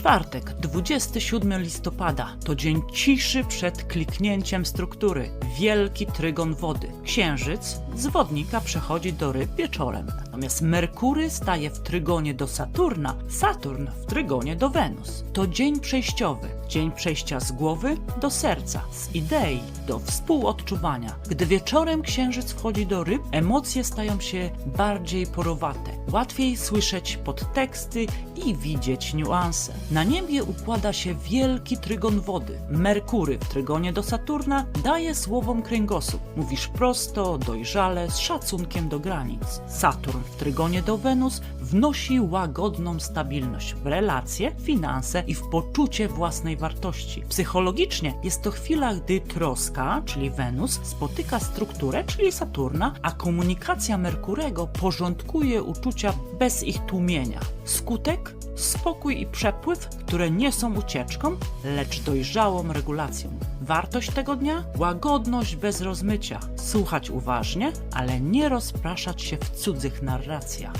Czwartek, 27 listopada to dzień ciszy przed kliknięciem struktury. Wielki trygon wody. Księżyc z wodnika przechodzi do ryb wieczorem. Natomiast Merkury staje w trygonie do Saturna, Saturn w trygonie do Wenus. To dzień przejściowy. Dzień przejścia z głowy do serca, z idei do współodczuwania. Gdy wieczorem księżyc wchodzi do ryb, emocje stają się bardziej porowate. Łatwiej słyszeć podteksty i widzieć niuanse. Na niebie układa się wielki trygon wody. Merkury w trygonie do Saturna daje słowom kręgosłup. Mówisz prosto, dojrzale, z szacunkiem do granic. Saturn w trygonie do Wenus wnosi łagodną stabilność w relacje, finanse i w poczucie własnej wartości. Psychologicznie jest to chwila, gdy troska, czyli Wenus, spotyka strukturę, czyli Saturna, a komunikacja Merkurego porządkuje uczucia bez ich tłumienia. Skutek? Spokój i przepływ, które nie są ucieczką, lecz dojrzałą regulacją. Wartość tego dnia? Łagodność bez rozmycia. Słuchać uważnie, ale nie rozpraszać się w cudzych narracjach.